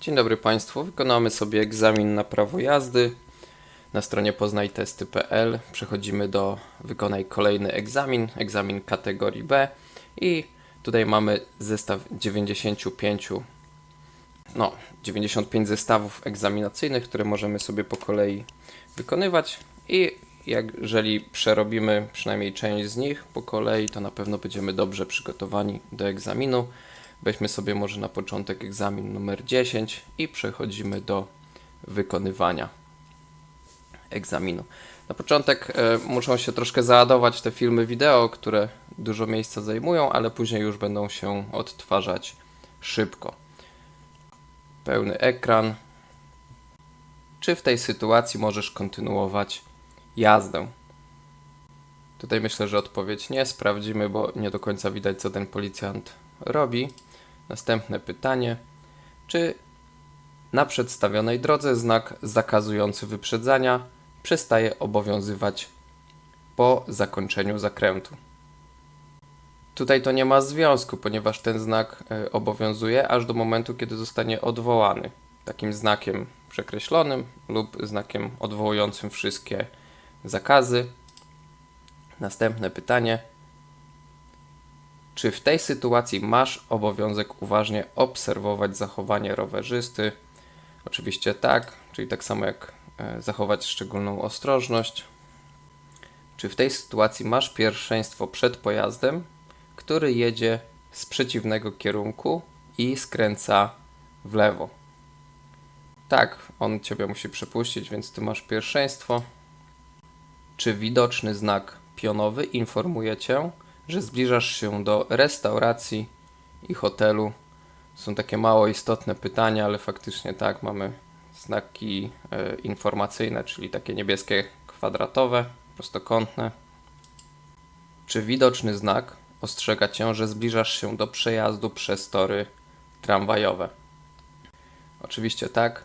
Dzień dobry Państwu. Wykonamy sobie egzamin na prawo jazdy. Na stronie poznajtesty.pl przechodzimy do wykonaj kolejny egzamin, egzamin kategorii B i tutaj mamy zestaw 95 no, 95 zestawów egzaminacyjnych, które możemy sobie po kolei wykonywać i jak- jeżeli przerobimy przynajmniej część z nich po kolei, to na pewno będziemy dobrze przygotowani do egzaminu. Weźmy sobie może na początek egzamin numer 10 i przechodzimy do wykonywania egzaminu. Na początek e, muszą się troszkę załadować te filmy wideo, które dużo miejsca zajmują, ale później już będą się odtwarzać szybko. Pełny ekran. Czy w tej sytuacji możesz kontynuować jazdę? Tutaj myślę, że odpowiedź nie. Sprawdzimy, bo nie do końca widać, co ten policjant robi. Następne pytanie. Czy na przedstawionej drodze znak zakazujący wyprzedzania przestaje obowiązywać po zakończeniu zakrętu? Tutaj to nie ma związku, ponieważ ten znak e, obowiązuje aż do momentu, kiedy zostanie odwołany takim znakiem przekreślonym lub znakiem odwołującym wszystkie zakazy. Następne pytanie. Czy w tej sytuacji masz obowiązek uważnie obserwować zachowanie rowerzysty? Oczywiście tak, czyli tak samo jak e, zachować szczególną ostrożność. Czy w tej sytuacji masz pierwszeństwo przed pojazdem, który jedzie z przeciwnego kierunku i skręca w lewo? Tak, on ciebie musi przepuścić, więc ty masz pierwszeństwo. Czy widoczny znak pionowy informuje cię, że zbliżasz się do restauracji i hotelu? Są takie mało istotne pytania, ale faktycznie tak, mamy znaki e, informacyjne, czyli takie niebieskie kwadratowe, prostokątne. Czy widoczny znak ostrzega cię, że zbliżasz się do przejazdu przez tory tramwajowe? Oczywiście tak.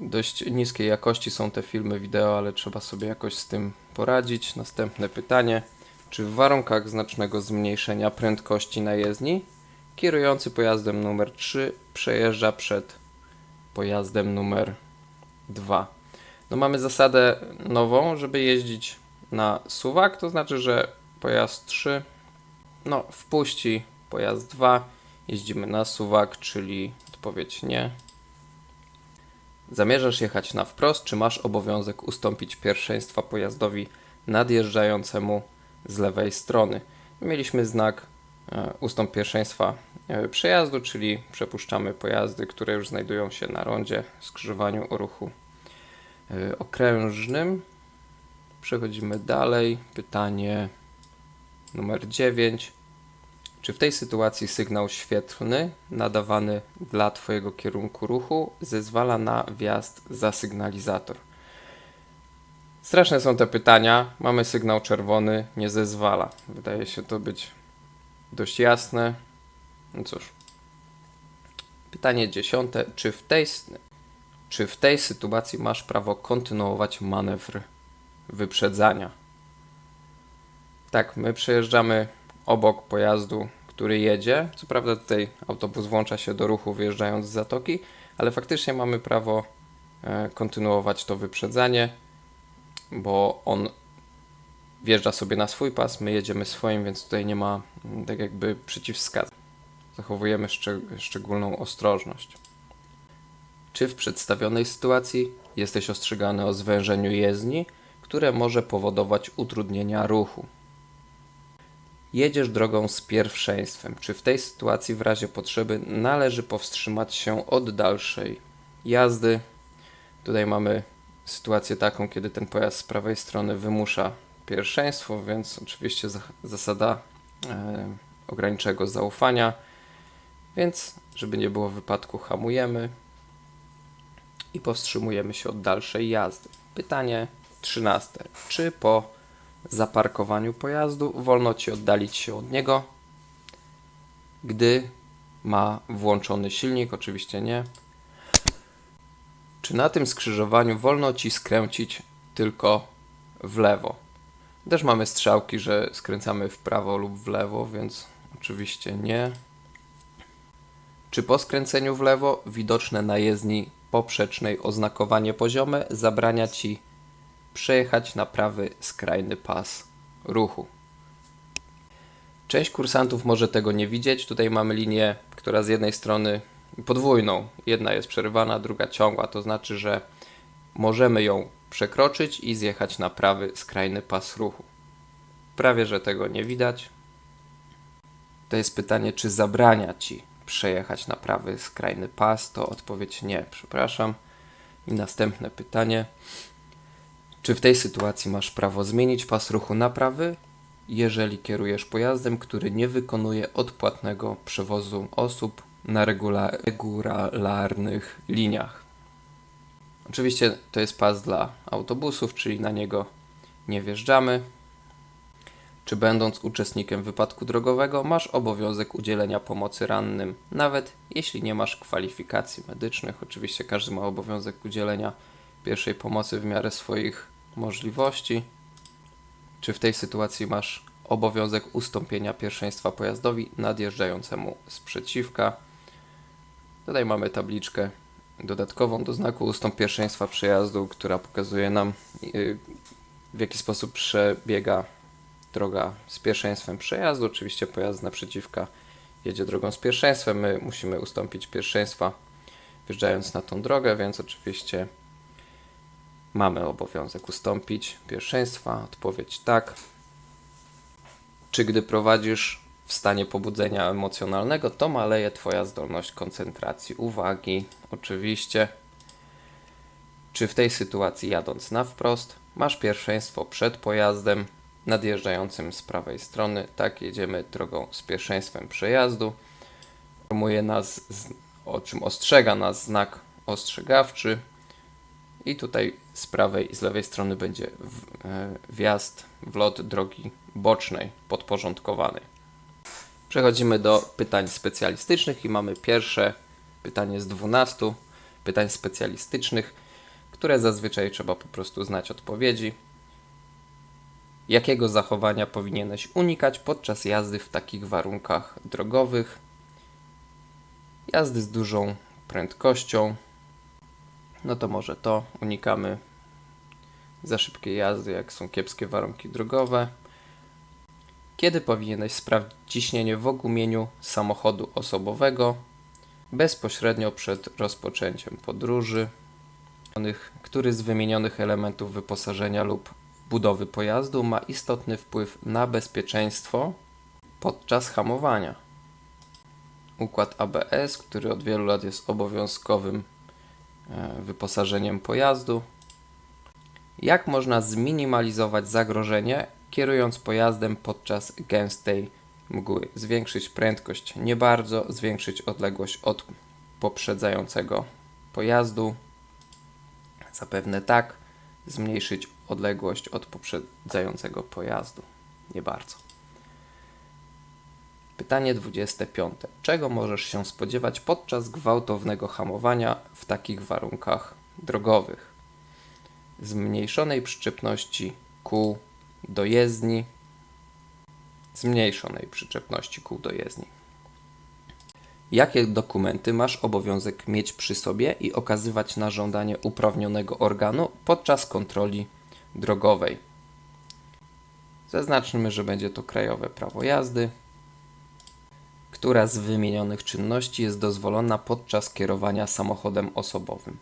Dość niskiej jakości są te filmy wideo, ale trzeba sobie jakoś z tym poradzić. Następne pytanie. Czy w warunkach znacznego zmniejszenia prędkości na jezdni kierujący pojazdem numer 3 przejeżdża przed pojazdem numer 2? No mamy zasadę nową, żeby jeździć na suwak, to znaczy, że pojazd 3 no, wpuści pojazd 2, jeździmy na suwak, czyli odpowiedź nie. Zamierzasz jechać na wprost, czy masz obowiązek ustąpić pierwszeństwa pojazdowi nadjeżdżającemu z lewej strony? Mieliśmy znak e, ustąp pierwszeństwa e, przejazdu, czyli przepuszczamy pojazdy, które już znajdują się na rondzie, skrzyżowaniu o ruchu e, okrężnym. Przechodzimy dalej. Pytanie numer 9. Czy w tej sytuacji sygnał świetlny nadawany dla Twojego kierunku ruchu zezwala na wjazd za sygnalizator? Straszne są te pytania. Mamy sygnał czerwony, nie zezwala. Wydaje się to być dość jasne. No cóż. Pytanie dziesiąte. Czy w tej, czy w tej sytuacji masz prawo kontynuować manewr wyprzedzania? Tak, my przejeżdżamy obok pojazdu, który jedzie. Co prawda tutaj autobus włącza się do ruchu wjeżdżając z zatoki, ale faktycznie mamy prawo e, kontynuować to wyprzedzanie, bo on wjeżdża sobie na swój pas, my jedziemy swoim, więc tutaj nie ma mm, tak jakby przeciwwskazań. Zachowujemy szczeg- szczególną ostrożność. Czy w przedstawionej sytuacji jesteś ostrzegany o zwężeniu jezdni, które może powodować utrudnienia ruchu? Jedziesz drogą z pierwszeństwem. Czy w tej sytuacji w razie potrzeby należy powstrzymać się od dalszej jazdy? Tutaj mamy sytuację taką, kiedy ten pojazd z prawej strony wymusza pierwszeństwo, więc oczywiście za- zasada e, ograniczego zaufania. Więc, żeby nie było wypadku, hamujemy i powstrzymujemy się od dalszej jazdy. Pytanie 13. Czy po zaparkowaniu pojazdu wolno ci oddalić się od niego, gdy ma włączony silnik? Oczywiście nie. Czy na tym skrzyżowaniu wolno ci skręcić tylko w lewo? Też mamy strzałki, że skręcamy w prawo lub w lewo, więc oczywiście nie. Czy po skręceniu w lewo widoczne na jezdni poprzecznej oznakowanie poziome zabrania Ci przejechać na prawy skrajny pas ruchu? Część kursantów może tego nie widzieć. Tutaj mamy linię, która z jednej strony podwójną, jedna jest przerywana, druga ciągła, to znaczy, że możemy ją przekroczyć i zjechać na prawy skrajny pas ruchu. Prawie, że tego nie widać. To jest pytanie, czy zabrania ci przejechać na prawy skrajny pas? To odpowiedź nie, przepraszam. I następne pytanie. Czy w tej sytuacji masz prawo zmienić pas ruchu na prawy, jeżeli kierujesz pojazdem, który nie wykonuje odpłatnego przewozu osób na regula- regularnych liniach? Oczywiście to jest pas dla autobusów, czyli na niego nie wjeżdżamy. Czy będąc uczestnikiem wypadku drogowego, masz obowiązek udzielenia pomocy rannym, nawet jeśli nie masz kwalifikacji medycznych? Oczywiście każdy ma obowiązek udzielenia pierwszej pomocy w miarę swoich możliwości. Czy w tej sytuacji masz obowiązek ustąpienia pierwszeństwa pojazdowi nadjeżdżającemu z przeciwka? Tutaj mamy tabliczkę dodatkową do znaku ustąp pierwszeństwa przejazdu, która pokazuje nam yy, w jaki sposób przebiega droga z pierwszeństwem przejazdu. Oczywiście pojazd naprzeciwka jedzie drogą z pierwszeństwem. My musimy ustąpić pierwszeństwa wjeżdżając na tą drogę, więc oczywiście mamy obowiązek ustąpić pierwszeństwa. Odpowiedź tak. Czy gdy prowadzisz w stanie pobudzenia emocjonalnego, to maleje Twoja zdolność koncentracji uwagi? Oczywiście. Czy w tej sytuacji jadąc na wprost, masz pierwszeństwo przed pojazdem nadjeżdżającym z prawej strony? Tak, jedziemy drogą z pierwszeństwem przejazdu. Informuje nas, o czym ostrzega nas znak ostrzegawczy. I tutaj z prawej i z lewej strony będzie e, wjazd w lot drogi bocznej podporządkowanej. Przechodzimy do pytań specjalistycznych i mamy pierwsze pytanie z 12 pytań specjalistycznych, które zazwyczaj trzeba po prostu znać odpowiedzi. Jakiego zachowania powinieneś unikać podczas jazdy w takich warunkach drogowych? Jazdy z dużą prędkością. No to może to unikamy za szybkiej jazdy, jak są kiepskie warunki drogowe. Kiedy powinieneś sprawdzić ciśnienie w ogumieniu samochodu osobowego bezpośrednio przed rozpoczęciem podróży? Który z wymienionych elementów wyposażenia lub budowy pojazdu ma istotny wpływ na bezpieczeństwo podczas hamowania? Układ ABS, który od wielu lat jest obowiązkowym e, wyposażeniem pojazdu. Jak można zminimalizować zagrożenie kierując pojazdem podczas gęstej mgły? Zwiększyć prędkość nie bardzo, zwiększyć odległość od poprzedzającego pojazdu. Zapewne tak. Zmniejszyć odległość od poprzedzającego pojazdu. Nie bardzo. Pytanie 25. Czego możesz się spodziewać podczas gwałtownego hamowania w takich warunkach drogowych? Zmniejszonej przyczepności kół do jezdni, zmniejszonej przyczepności kół do jezdni. Jakie dokumenty masz obowiązek mieć przy sobie i okazywać na żądanie uprawnionego organu podczas kontroli drogowej? Zaznaczmy, że będzie to krajowe prawo jazdy. Która z wymienionych czynności jest dozwolona podczas kierowania samochodem osobowym?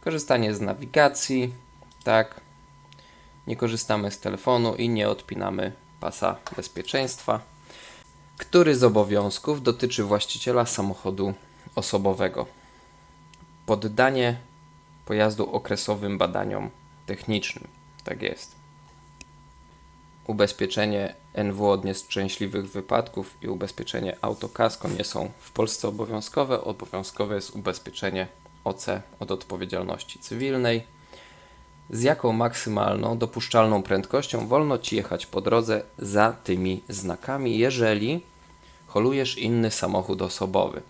Korzystanie z nawigacji, tak. Nie korzystamy z telefonu i nie odpinamy pasa bezpieczeństwa. Który z obowiązków dotyczy właściciela samochodu osobowego? Poddanie pojazdu okresowym badaniom technicznym. Tak jest. Ubezpieczenie NW od nieszczęśliwych wypadków i ubezpieczenie autokasko nie są w Polsce obowiązkowe. Obowiązkowe jest ubezpieczenie OC od odpowiedzialności cywilnej. Z jaką maksymalną dopuszczalną prędkością wolno ci jechać po drodze za tymi znakami, jeżeli holujesz inny samochód osobowy?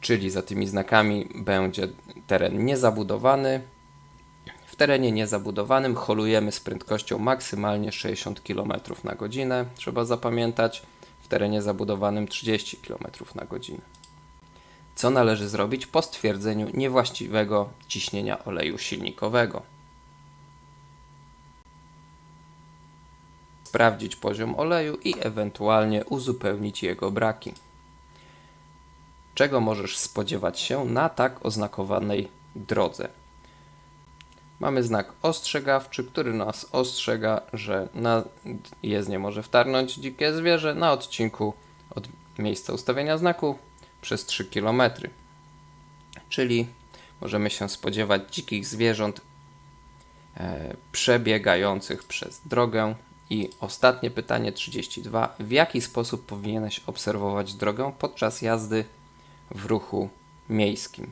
Czyli za tymi znakami będzie teren niezabudowany. W terenie niezabudowanym holujemy z prędkością maksymalnie 60 km na godzinę. Trzeba zapamiętać. W terenie zabudowanym 30 km na godzinę. Co należy zrobić po stwierdzeniu niewłaściwego ciśnienia oleju silnikowego? Sprawdzić poziom oleju i ewentualnie uzupełnić jego braki. Czego możesz spodziewać się na tak oznakowanej drodze? Mamy znak ostrzegawczy, który nas ostrzega, że na jezdnię może wtarnąć dzikie zwierzę na odcinku od miejsca ustawienia znaku przez 3 km. Czyli możemy się spodziewać dzikich zwierząt e, przebiegających przez drogę. I ostatnie pytanie 32. W jaki sposób powinieneś obserwować drogę podczas jazdy w ruchu miejskim?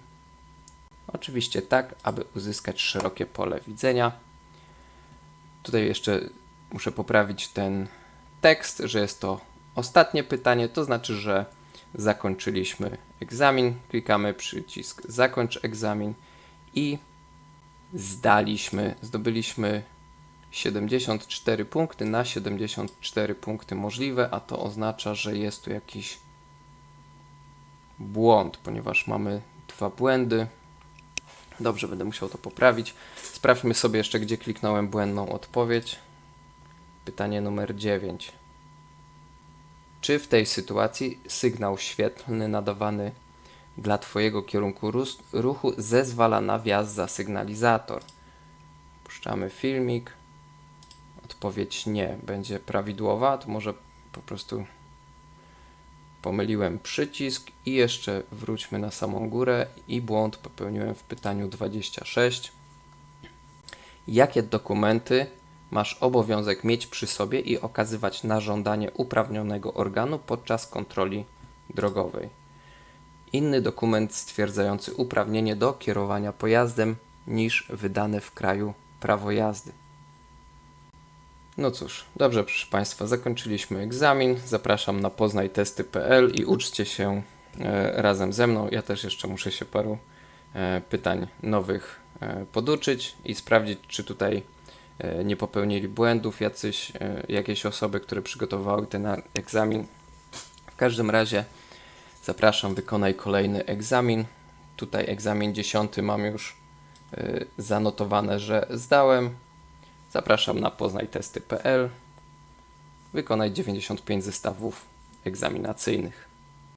Oczywiście tak, aby uzyskać szerokie pole widzenia. Tutaj jeszcze muszę poprawić ten tekst, że jest to ostatnie pytanie, to znaczy, że zakończyliśmy egzamin. Klikamy przycisk zakończ egzamin i zdaliśmy, zdobyliśmy 74 punkty na 74 punkty możliwe, a to oznacza, że jest tu jakiś błąd, ponieważ mamy dwa błędy. Dobrze, będę musiał to poprawić. Sprawdźmy sobie jeszcze, gdzie kliknąłem błędną odpowiedź. Pytanie numer 9. Czy w tej sytuacji sygnał świetlny nadawany dla Twojego kierunku ruchu zezwala na wjazd za sygnalizator? Puszczamy filmik. Odpowiedź nie będzie prawidłowa, to może po prostu pomyliłem przycisk i jeszcze wróćmy na samą górę i błąd popełniłem w pytaniu 26. Jakie dokumenty masz obowiązek mieć przy sobie i okazywać na żądanie uprawnionego organu podczas kontroli drogowej? Inny dokument stwierdzający uprawnienie do kierowania pojazdem niż wydane w kraju prawo jazdy. No cóż, dobrze proszę Państwa, zakończyliśmy egzamin. Zapraszam na poznajtesty.pl i uczcie się e, razem ze mną. Ja też jeszcze muszę się paru e, pytań nowych e, poduczyć i sprawdzić, czy tutaj e, nie popełnili błędów jacyś, e, jakieś osoby, które przygotowały ten egzamin. W każdym razie zapraszam, wykonaj kolejny egzamin. Tutaj egzamin 10 mam już e, zanotowane, że zdałem. Zapraszam na poznajtesty.pl. Wykonaj 95 zestawów egzaminacyjnych.